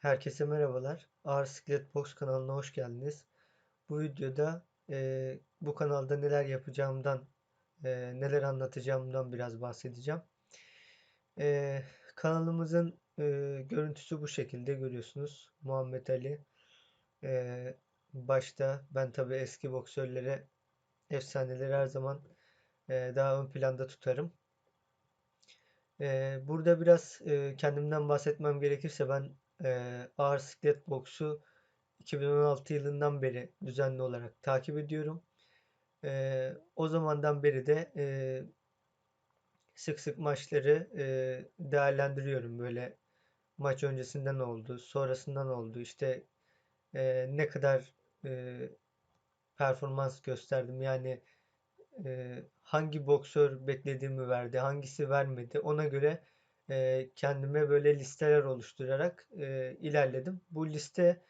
Herkese merhabalar. Ağır Siklet Box kanalına hoş geldiniz. Bu videoda e, bu kanalda neler yapacağımdan, e, neler anlatacağımdan biraz bahsedeceğim. E, kanalımızın e, görüntüsü bu şekilde görüyorsunuz. Muhammed Ali e, başta. Ben tabi eski boksörlere, efsaneleri her zaman e, daha ön planda tutarım. E, burada biraz e, kendimden bahsetmem gerekirse ben e, ağır siklet boksu 2016 yılından beri düzenli olarak takip ediyorum. E, o zamandan beri de e, sık sık maçları e, değerlendiriyorum. Böyle maç öncesinden oldu, sonrasından oldu. İşte e, ne kadar e, performans gösterdim. Yani e, hangi boksör beklediğimi verdi, hangisi vermedi. Ona göre e, kendime böyle listeler oluşturarak e, ilerledim. Bu liste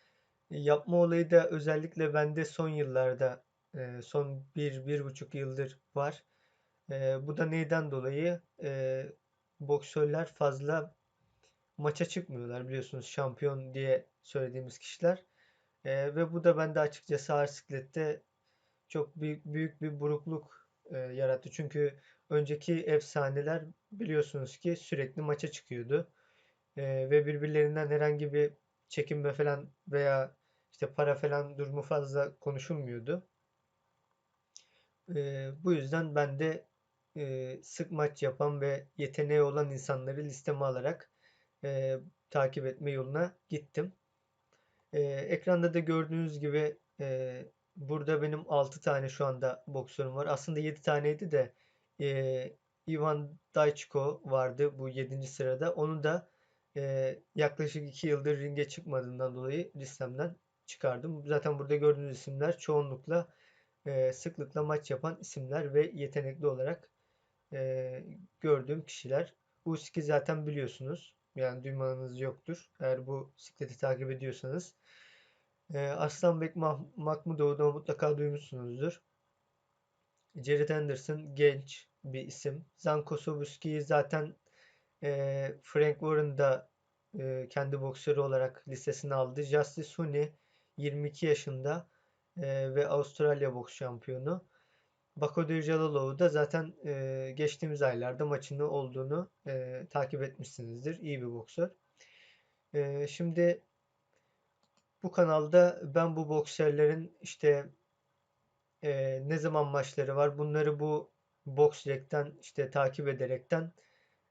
yapma olayı da özellikle bende son yıllarda, e, son bir, bir buçuk yıldır var. E, bu da neyden dolayı? E, boksörler fazla maça çıkmıyorlar biliyorsunuz şampiyon diye söylediğimiz kişiler. E, ve bu da bende açıkçası ağır siklette çok büyük, büyük bir burukluk e, yarattı. Çünkü önceki efsaneler biliyorsunuz ki sürekli maça çıkıyordu. E, ve birbirlerinden herhangi bir çekinme falan veya işte para falan durumu fazla konuşulmuyordu. E, bu yüzden ben de e, sık maç yapan ve yeteneği olan insanları listeme alarak e, takip etme yoluna gittim. E, ekranda da gördüğünüz gibi e, burada benim 6 tane şu anda boksörüm var. Aslında 7 taneydi de e, Ivan Daichko vardı bu 7. sırada. Onu da e, yaklaşık 2 yıldır ringe çıkmadığından dolayı listemden çıkardım. Zaten burada gördüğünüz isimler çoğunlukla e, sıklıkla maç yapan isimler ve yetenekli olarak e, gördüğüm kişiler. Bu zaten biliyorsunuz. Yani duymanız yoktur. Eğer bu sikleti takip ediyorsanız. E, Arslanbek Mah Mahmudoğlu'nu mutlaka duymuşsunuzdur. Jared Anderson genç bir isim. Zanko Sobuski'yi zaten e, Frank Warren e, kendi boksörü olarak listesine aldı. Justice Huni 22 yaşında e, ve Avustralya boks şampiyonu. Bakodur Jalaloğlu da zaten e, geçtiğimiz aylarda maçını olduğunu e, takip etmişsinizdir. İyi bir boksör. E, şimdi bu kanalda ben bu boksörlerin işte e, ne zaman maçları var bunları bu Box Direct'ten işte takip ederekten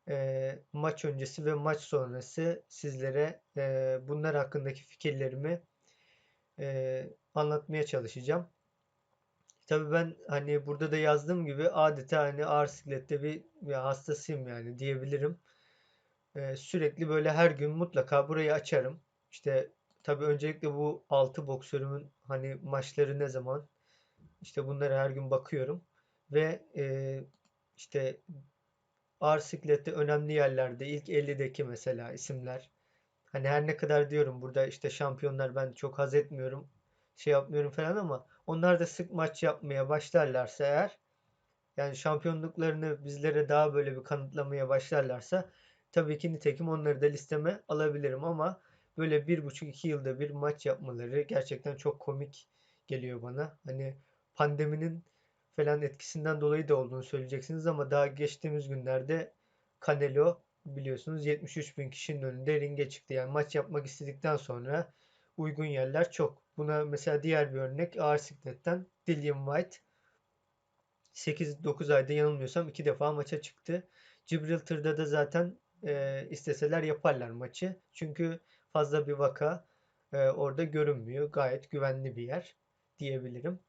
e, maç öncesi ve maç sonrası sizlere e, bunlar hakkındaki fikirlerimi e, anlatmaya çalışacağım. Tabii ben hani burada da yazdığım gibi adeta hani ağır siklette bir, bir hastasıyım yani diyebilirim. E, sürekli böyle her gün mutlaka burayı açarım. İşte tabii öncelikle bu 6 boksörümün hani maçları ne zaman işte bunlara her gün bakıyorum ve e, işte ağır siklette önemli yerlerde ilk 50'deki mesela isimler. Hani her ne kadar diyorum burada işte şampiyonlar ben çok haz etmiyorum, şey yapmıyorum falan ama onlar da sık maç yapmaya başlarlarsa eğer yani şampiyonluklarını bizlere daha böyle bir kanıtlamaya başlarlarsa tabii ki nitekim onları da listeme alabilirim ama böyle bir buçuk iki yılda bir maç yapmaları gerçekten çok komik geliyor bana. Hani pandeminin falan etkisinden dolayı da olduğunu söyleyeceksiniz ama daha geçtiğimiz günlerde Canelo biliyorsunuz 73 bin kişinin önünde ringe çıktı. Yani maç yapmak istedikten sonra uygun yerler çok. Buna mesela diğer bir örnek ağır sikletten Dillian White 8-9 ayda yanılmıyorsam iki defa maça çıktı. Gibraltar'da da zaten e, isteseler yaparlar maçı. Çünkü fazla bir vaka e, orada görünmüyor. Gayet güvenli bir yer diyebilirim.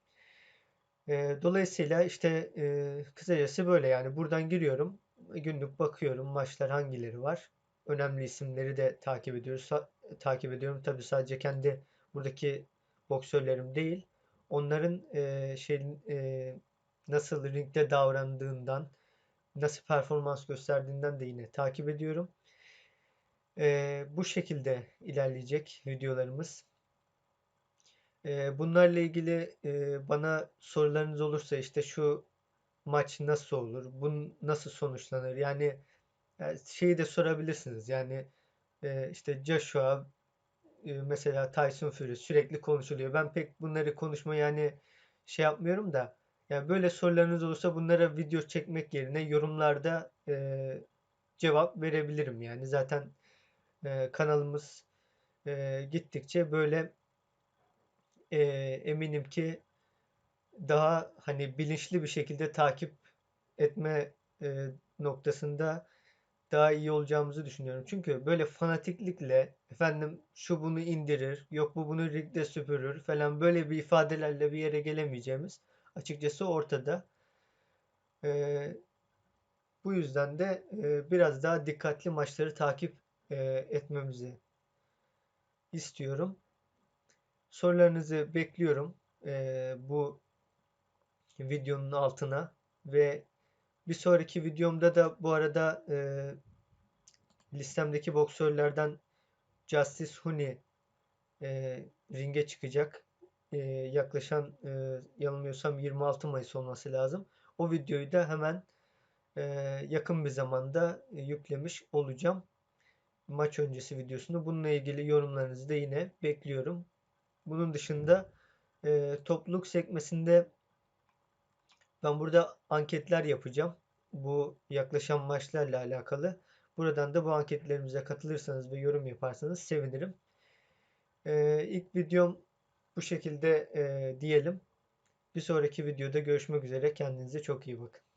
E, dolayısıyla işte e, kısacası böyle yani buradan giriyorum. Günlük bakıyorum maçlar hangileri var. Önemli isimleri de takip ediyoruz. Sa- takip ediyorum. Tabii sadece kendi buradaki boksörlerim değil. Onların e, şey e, nasıl ringde davrandığından, nasıl performans gösterdiğinden de yine takip ediyorum. E, bu şekilde ilerleyecek videolarımız. Bunlarla ilgili bana sorularınız olursa işte şu maç nasıl olur, bu nasıl sonuçlanır? Yani, şeyi de sorabilirsiniz. Yani işte Joshua mesela Tyson Fury sürekli konuşuluyor. Ben pek bunları konuşma yani şey yapmıyorum da yani böyle sorularınız olursa bunlara video çekmek yerine yorumlarda e, cevap verebilirim yani. Zaten e, kanalımız e, gittikçe böyle e, eminim ki daha hani bilinçli bir şekilde takip etme e, noktasında daha iyi olacağımızı düşünüyorum. Çünkü böyle fanatiklikle efendim şu bunu indirir, yok bu bunu rigde süpürür falan böyle bir ifadelerle bir yere gelemeyeceğimiz açıkçası ortada. E, bu yüzden de e, biraz daha dikkatli maçları takip e, etmemizi istiyorum. Sorularınızı bekliyorum e, bu videonun altına ve bir sonraki videomda da bu arada e, listemdeki boksörlerden Justice Huni e, ringe çıkacak. E, yaklaşan e, yanılmıyorsam 26 Mayıs olması lazım. O videoyu da hemen e, yakın bir zamanda e, yüklemiş olacağım. Maç öncesi videosunu. Bununla ilgili yorumlarınızı da yine bekliyorum. Bunun dışında e, topluluk sekmesinde ben burada anketler yapacağım. Bu yaklaşan maçlarla alakalı. Buradan da bu anketlerimize katılırsanız ve yorum yaparsanız sevinirim. Ee, ilk videom bu şekilde e, diyelim. Bir sonraki videoda görüşmek üzere. Kendinize çok iyi bakın.